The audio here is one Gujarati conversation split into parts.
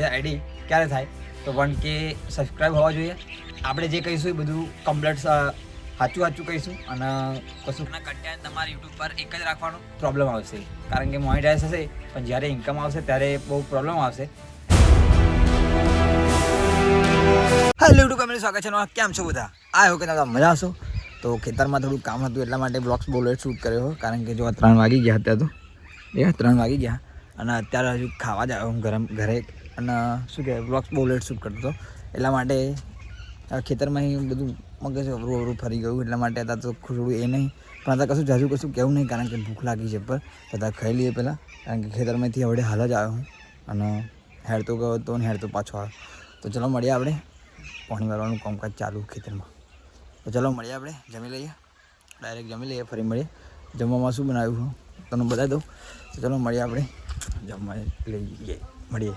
આઈડી ક્યારે થાય? તો વન કે સબસ્ક્રાઈબ હોવા જોઈએ. આપણે જે કહીશું એ બધું કમ્પ્લેટ સાચું સાચું કહીશું અને કશું કન્ટેન્ટ તમારે યુટ્યુબ પર એક જ રાખવાનો. પ્રોબ્લેમ આવશે. કારણ કે મોનિટાઈઝ હશે પણ જ્યારે ઇન્કમ આવશે ત્યારે બહુ પ્રોબ્લેમ આવશે. હેલો યુટ્યુબ ફેમિલી સ્વાગત છે કેમ છો બધા? આ હો કે તમે મજા આવશો તો ખેતરમાં થોડું કામ હતું એટલા માટે બ્લોક્સ બહુ લેટ શૂટ કર્યો કારણ કે જો આ ત્રણ વાગી ગયા અત્યારે તો. એ ત્રણ વાગી ગયા. અને અત્યારે હજુ ખાવા જ આવ્યો હું ગરમ ઘરે અને શું કહેવાય બ્લોક્સ બહુ લેટ શૂટ કરતો હતો. એટલા માટે ખેતરમાં બધું મગજ અવરું અવરું ફરી ગયું. એટલા માટે હતા તો ખુશડું એ નહીં. પણ અત્યારે કશું જાજુ કશું કહેવું નહીં, કારણ કે ભૂખ લાગી છે પર. બધા ખાઈ લઈએ પહેલાં. કારણ કે ખેતરમાંથી હવે હાલ જ આવ્યો હું. અને હેર તો ગયો હતો ને હેરતો પાછો આવ્યો. તો ચલો મળીએ આપણે. પાણી વાળવાનું કામકાજ ચાલુ ખેતરમાં. તો ચલો મળીએ આપણે. જમી લઈએ. ડાયરેક્ટ જમી લઈએ, ફરી મળીએ. જમવામાં શું બનાવ્યું તમને બતાવી દઉં. તો ચલો મળીએ આપણે. જમવા લઈએ. મળીએ.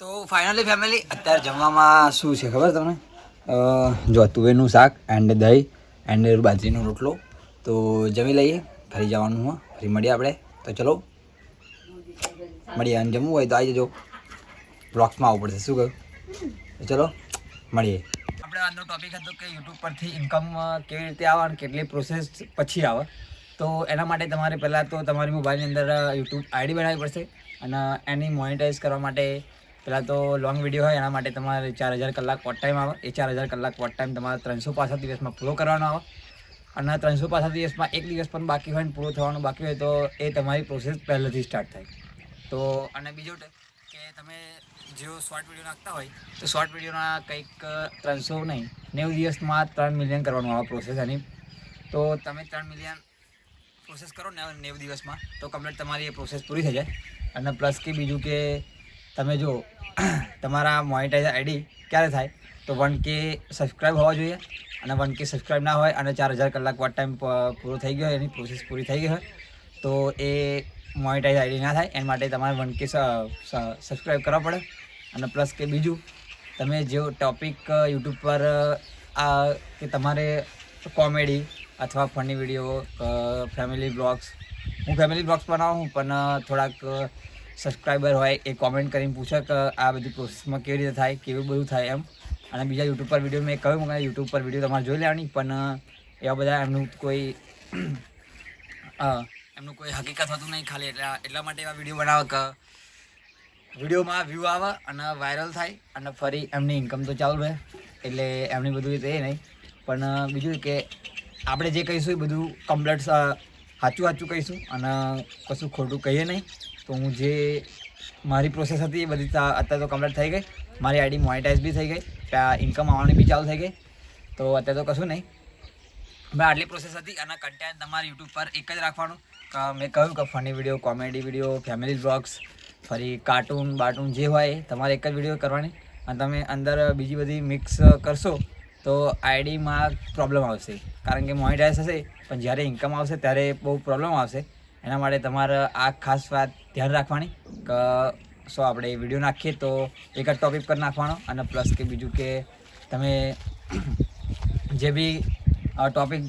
તો ફાઇનલી ફેમિલી અત્યારે જમવામાં શું છે ખબર તમને? જો તુવેરનું શાક એન્ડ દહીં એન્ડ બાજરીનો રોટલો. તો જમી લઈએ, ફરી જવાનું હોય ફરી મળીએ આપણે. તો ચલો, મળીએ અને જમવું હોય તો આવી જજો બ્લોક્સમાં આવવું પડશે. શું કહ્યું? ચલો, મળીએ. આપણે આજનો ટોપિક હતો કે યુટ્યુબ પરથી ઇન્કમ કેવી રીતે આવે અને કેટલી પ્રોસેસ પછી આવે. તો એના માટે તમારે પહેલાં તો તમારી મોબાઈલની અંદર યુટ્યુબ આઈડી બનાવવી પડશે અને એની મોનિટાઈઝ કરવા માટે પહેલાં તો લોંગ વીડિયો હોય એના માટે તમારે ચાર હજાર કલાક વોટ ટાઈમ આવે. એ ચાર હજાર કલાક વોટ ટાઈમ તમારે ત્રણસો પાસઠ દિવસમાં પૂરો કરવાનો આવે. અને ત્રણસો પાસઠ દિવસમાં એક દિવસ પણ બાકી હોય ને પૂરો થવાનું બાકી હોય તો એ તમારી પ્રોસેસ પહેલેથી સ્ટાર્ટ થાય. તો અને બીજું કે તમે જો શોર્ટ વીડિયો નાખતા હોય, તો શોર્ટ વિડીયોના કંઈક ત્રણસો નહીં, નેવું દિવસમાં ત્રણ મિલિયન કરવાનું આવે પ્રોસેસ એની. તો તમે ત્રણ મિલિયન પ્રોસેસ કરો ને નેવું દિવસમાં, તો કમ્પ્લીટ તમારી એ પ્રોસેસ પૂરી થઈ જાય. અને પ્લસ કે બીજું કે તમે જો, તમારા મોનિટાઇઝ આઈડી ક્યારે થાય? તો વન કે સબસ્ક્રાઈબ હોવા જોઈએ. અને વન કે સબસ્ક્રાઈબ ના હોય અને ચાર હજાર કલાક વોટ ટાઈમ પૂરો થઈ ગયો હોય, એની પ્રોસેસ પૂરી થઈ ગઈ હોય, તો એ મોનિટાઇઝ આઈડી ના થાય. એના માટે તમારે વન કે સબસ્ક્રાઈબ કરવા પડે. અને પ્લસ કે બીજું, તમે જે ટોપિક યુટ્યુબ પર આ, કે તમારે કોમેડી અથવા ફની વીડિયો ફેમિલી બ્લોગ્સ હું ફેમિલી બ્લોગ્સ બનાવું પણ થોડાક સબસ્ક્રાઈબર હોય એ કોમેન્ટ કરીને પૂછે કે આ બધી પ્રોસેસમાં કેવી રીતે થાય, કેવું બધું થાય એમ. અને બીજા યુટ્યુબ પર વીડિયો મેં કહ્યું કે યુટ્યુબ પર વીડિયો તમારે જોઈ લેવાની, પણ એવા બધા એમનું કોઈ એમનું કોઈ હકીકત હતું નહીં ખાલી. એટલા એટલા માટે એવા વીડિયો બનાવે કે વિડીયોમાં વ્યૂ આવે અને વાયરલ થાય અને ફરી એમની ઇન્કમ તો ચાલુ રહે. એટલે એમની બધું એ નહીં. પણ બીજું કે આપણે જે કહીશું એ બધું કમ્પ્લેટ સાચું સાચું કહીશું અને કશું ખોટું કહીએ નહીં. તો હું જે મારી પ્રોસેસ હતી એ બધી અત્યારે તો કમ્પ્લીટ થઈ ગઈ. મારી આઈડી મોનિટાઇઝ બી થઈ ગઈ. ઇન્કમ આવવાની બી ચાલુ થઈ ગઈ. તો અત્યારે તો કશું નહીં. મેં આટલી પ્રોસેસ હતી અને કન્ટેન્ટ તમારે યુટ્યુબ પર એક જ રાખવાનું. મેં કહ્યું કે funny video comedy video family blogs ફરી કાર્ટૂન બાર્ટૂન જે હોય તમારે એક જ વીડિયો કરવાની. અને તમે અંદર બીજી બધી મિક્સ કરશો તો આઈડીમાં પ્રોબ્લેમ આવશે. કારણ કે મોનિટાઇઝ હશે પણ જ્યારે ઇન્કમ આવશે ત્યારે બહુ પ્રોબ્લેમ આવશે. એના માટે તમારે આ ખાસ વાત ધ્યાન રાખવાની કે સો આપણે વીડિયો નાખીએ તો એક જ ટોપિક પર નાખવાનો અને પ્લસ કે બીજું કે તમે જે બી ટોપિક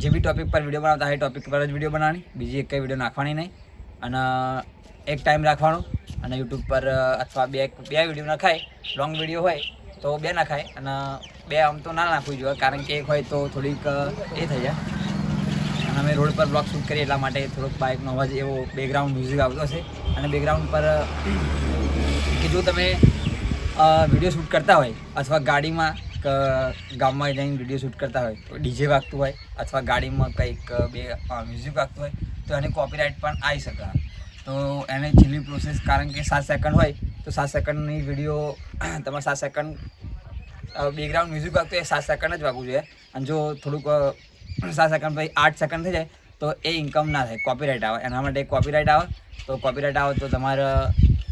જે બી ટોપિક પર વીડિયો બનાવતા હોય ટોપિક પર જ વીડિયો બનાવવાની. બીજી એક વીડિયો નાખવાની નહીં. અને એક ટાઈમ રાખવાનો. અને યુટ્યુબ પર અથવા બે બે વીડિયો નખાય લોંગ વીડિયો હોય, તો બે નખાય. અને બે આમ તો ના નાખવું જોઈએ, કારણ કે એક હોય તો થોડીક એ થઈ જાય. અને અમે રોડ પર બ્લોગ શૂટ કરીએ એટલા માટે થોડોક બાઇકનો અવાજ એવો બેકગ્રાઉન્ડ મ્યુઝિક આવતો હશે. અને બેકગ્રાઉન્ડ પર કે જો તમે વીડિયો શૂટ કરતા હોય અથવા ગાડીમાં ગામમાં જઈને વીડિયો શૂટ કરતા હોય, તો ડીજે વાગતું હોય અથવા ગાડીમાં કંઈક બે મ્યુઝિક વાગતું હોય, તો એને કોપીરાઇટ પણ આવી શકે. તો એને છેલ્લી પ્રોસેસ કારણ કે સાત સેકન્ડ હોય, તો સાત સેકન્ડની વીડિયો તમારે સાત સેકન્ડ બેકગ્રાઉન્ડ મ્યુઝિક વાગતું હોય સાત સેકન્ડ જ વાગવું જોઈએ. અને જો થોડુંક સાત સેકન્ડ પછી આઠ સેકન્ડ થઈ જાય, તો એ ઇન્કમ ના થાય કોપીરાઇટ આવે. એના માટે કોપીરાઇટ આવે, તો કોપીરાઇટ આવે તો તમારે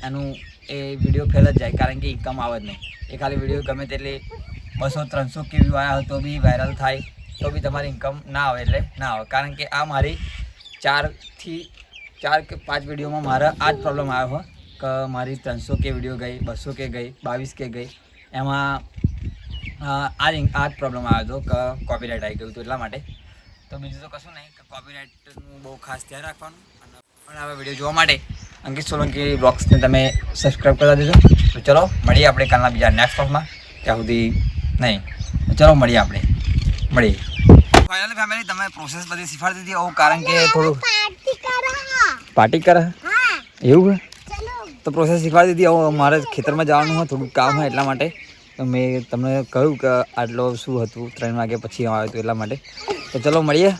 એનું એ વીડિયો ફેલ જ જાય, કારણ કે ઇન્કમ આવે જ નહીં. એ ખાલી વીડિયો ગમે તેટલી બસો, ત્રણસો કે વ્યૂ આવ્યા હોય તો બી વાયરલ થાય, તો બી તમારી ઇન્કમ ના આવે એટલે ના આવે. કારણ કે આ મારી ચારથી ચાર કે પાંચ વિડીયોમાં મારા આ જ પ્રોબ્લેમ આવ્યો હોય કે મારી ત્રણસો કે વીડિયો ગઈ, બસો કે ગઈ, બાવીસ કે ગઈ. એમાં આ જ આ જ પ્રોબ્લેમ આવ્યો હતો કે કોપીરાઇટ આવી ગયું હતું એટલા માટે. તો બીજું તો કશું નહીં કે કોપીરાઇટનું બહુ ખાસ ધ્યાન રાખવાનું. અને હવે વીડિયો જોવા માટે અંકિત સોલંકી બ્લોગ્સને તમે સબસ્ક્રાઈબ કરી દેજો. તો ચલો મળીએ આપણે કાલના બીજા નેક્સ્ટ બ્લોગમાં ત્યાં સુધી નહીં. ચલો મળીએ આપણે. મળીએ. ફાઇનલી ફેમિલી તમે પ્રોસેસ બધી શીખવાડી દીધી. આવું કારણ કે થોડું પાર્ટી કર. એવું તો પ્રોસેસ શીખવાડી દીધી. આવું મારે ખેતરમાં જવાનું હોય થોડુંક કામ હોય એટલા માટે. તો મેં તમને કહ્યું કે આટલો શું હતું? ત્રણ વાગે પછી આવ્યો હતું એટલા માટે. તો ચલો મળીએ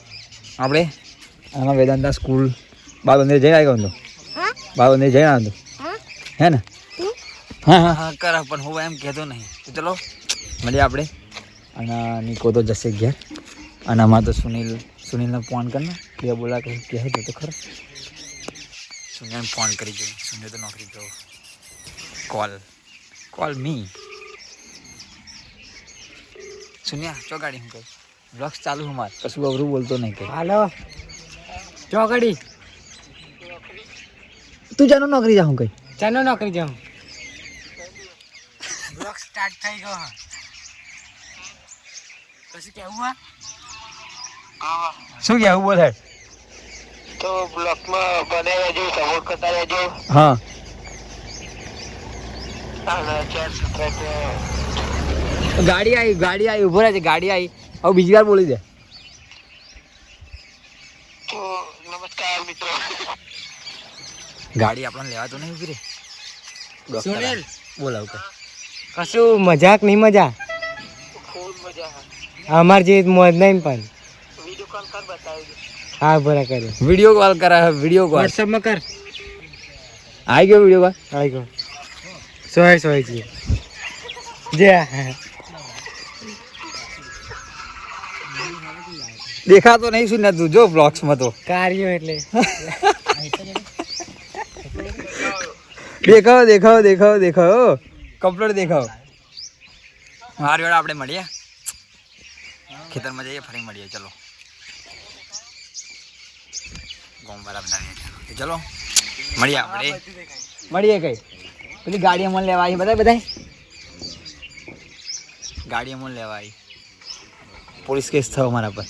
આપણે. આમાં વેદાંતા સ્કૂલ. બાળ જઈ આવ્યો હતો. હા? બાળ જઈ આવ્યો હતો. હે? ને? હા હા. હા કર પણ હું એમ કહેતો નહીં. તો ચલો મળીએ આપણે. અને નિકો તો જશે ઘેર. અને આમાં તો સુનિલ સુનિલને ફોન કર ને. બે બોલા કહે કહે તો ખરો. સુનિલને ફોન કરી જોઈએ સુનિલ તો નોકરી ગયો. કોલ. કોલ મી. સુનિયા ચોગાડી હું કઈ બ્લોક્સ ચાલુ હું માર. કશું અવરું બોલતો નહીં કઈ હાલો. ચોગાડી તું જાનો નોકરી જા હું કઈ? જાનો નોકરી જાઉં. બ્લોક સ્ટાર્ટ થઈ ગયો હા. પછી કેવું હા? શું કહેવું બોલ હેડ. તો બ્લોકમાં બને રહેજો સપોર્ટ કરતા રહેજો. હા. અને ચાર સબસ્ક્રાઈબ ગાડી આવી ગાડી આવી ઊભો રહે છે ગાડી આવી. હવે બીજી વાર બોલી દે. નમસ્કાર મિત્રો. ગાડી આપણને લેવા તો નહીં ઊભી રે સુનિલ. બોલાવ કે. કશું મજાક નહીં મજા? ફૂલ મજા અમાર જે મોજ નહીં પણ. વીડિયો કોલ કર બતાવી હા બરા કરે વીડિયો કોલ કરા વીડિયો કોલ. વોટ્સઅપમાં કર. આવી ગયો વીડિયો કોલ? આવી ગયો. સોય સોય જી. જે દેખાતો નહીં શું તું જો બ્લોગ્સમાં તો. કાર્યો એટલે. દેખાવો દેખાવો દેખાવો દેખાવો કમ્પ્લીટ દેખાવો. મારી જોડે આપણે મળીએ. ખેતરમાં જઈએ ફરી મળીએ ચલો. ગોમવાળા બનાવીએ તો ચલો મળીએ આપણે. મળીએ કઈ? પેલી ગાડી અમને લેવા આવી બધા બધા ગાડી અમને લેવા આવી. પોલીસ કેસ થયો મારા પર.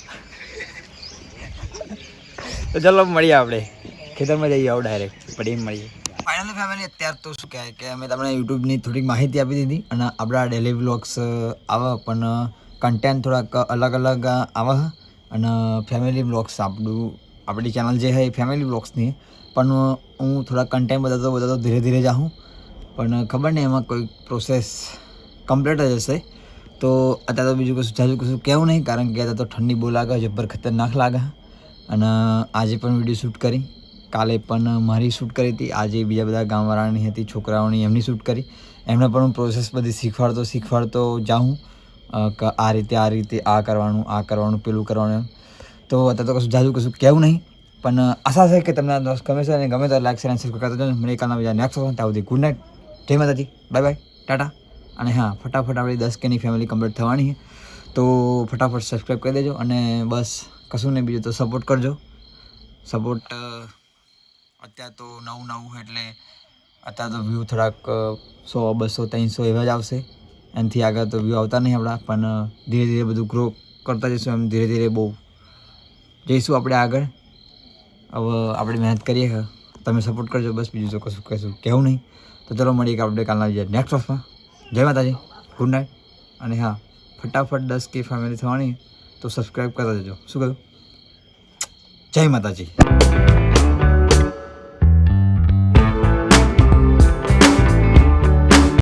તો ચલો મળીએ આપણે. ખેતરમાં જઈએ આવો ડાયરેક્ટ પડીને મળીએ. ફાઇનલી ફેમિલી અત્યારે તો શું કહેવાય કે અમે તમને યુટ્યુબની થોડીક માહિતી આપી દીધી અને આપણા ડેલી વ્લોગ્સ આવે, પણ કન્ટેન્ટ થોડાક અલગ અલગ આવે. અને ફેમિલી વ્લોગ્સ આપણું, આપણી ચેનલ જે છે એ ફેમિલી બ્લોગ્સની પણ હું થોડા કન્ટેન્ટ બતાવતો બતાવતો ધીરે ધીરે જાઉં. પણ ખબર નહીં એમાં કોઈ પ્રોસેસ કમ્પ્લીટ જ હશે. તો અત્યારે તો બીજું કશું, જાજુ કશું કહેવું નહીં, કારણ કે અત્યારે તો ઠંડી બહુ લાગે, જબ્બર ખતરનાક લાગે. અને આજે પણ વીડિયો શૂટ કરી. કાલે પણ મારી શૂટ કરી હતી. આજે બીજા બધા ગામવાળાની હતી, છોકરાઓની, એમની શૂટ કરી. એમને પણ હું પ્રોસેસ બધી શીખવાડતો શીખવાડતો જાઉં. કે, આ રીતે આ રીતે, આ કરવાનું આ કરવાનું, પેલું કરવાનું. તો અત્યારે તો કશું જાજુ કશું કહેવું નહીં. પણ આશા છે કે તમને ગમે છે અને ગમે તો લાઈક શેર અને સબસ્ક્રાઈબ કરતા જજો. મને કાલના બીજા નેક્સ્ટ ત્યાં સુધી ગુડ નાઇટ જય માતાજી. બાય બાય ટાટા અને હા, ફટાફટ આપણી દસ કેની ફેમિલી કમ્પ્લીટ થવાની છે. તો ફટાફટ સબસ્ક્રાઈબ કરી દેજો અને બસ. કશું નહીં, બીજું તો સપોર્ટ કરજો. સપોર્ટ અત્યારે તો નવું નવું એટલે અત્યારે તો વ્યૂ થોડાક સો, બસો, ત્રણસો એવા જ આવશે. એનાથી આગળ તો વ્યૂ આવતા નહીં આપણા, પણ ધીરે ધીરે બધું ગ્રો કરતા જઈશું એમ ધીરે ધીરે બહુ. જઈશું આપણે આગળ. હવે આપણે મહેનત કરીએ. તમે સપોર્ટ કરજો, બસ બીજું તો કશું કશું કહેવું નહીં. તો ચલો મળીએ કે આપણે કાલના બીજા નેક્સ્ટ વર્ષમાં જય માતાજી. ગુડ નાઇટ અને હા, ફટાફટ દસ કે ફેમિલી થવાની. તો સબસ્ક્રાઈબ કરતા જજો શું કહ્યું? જય માતાજી.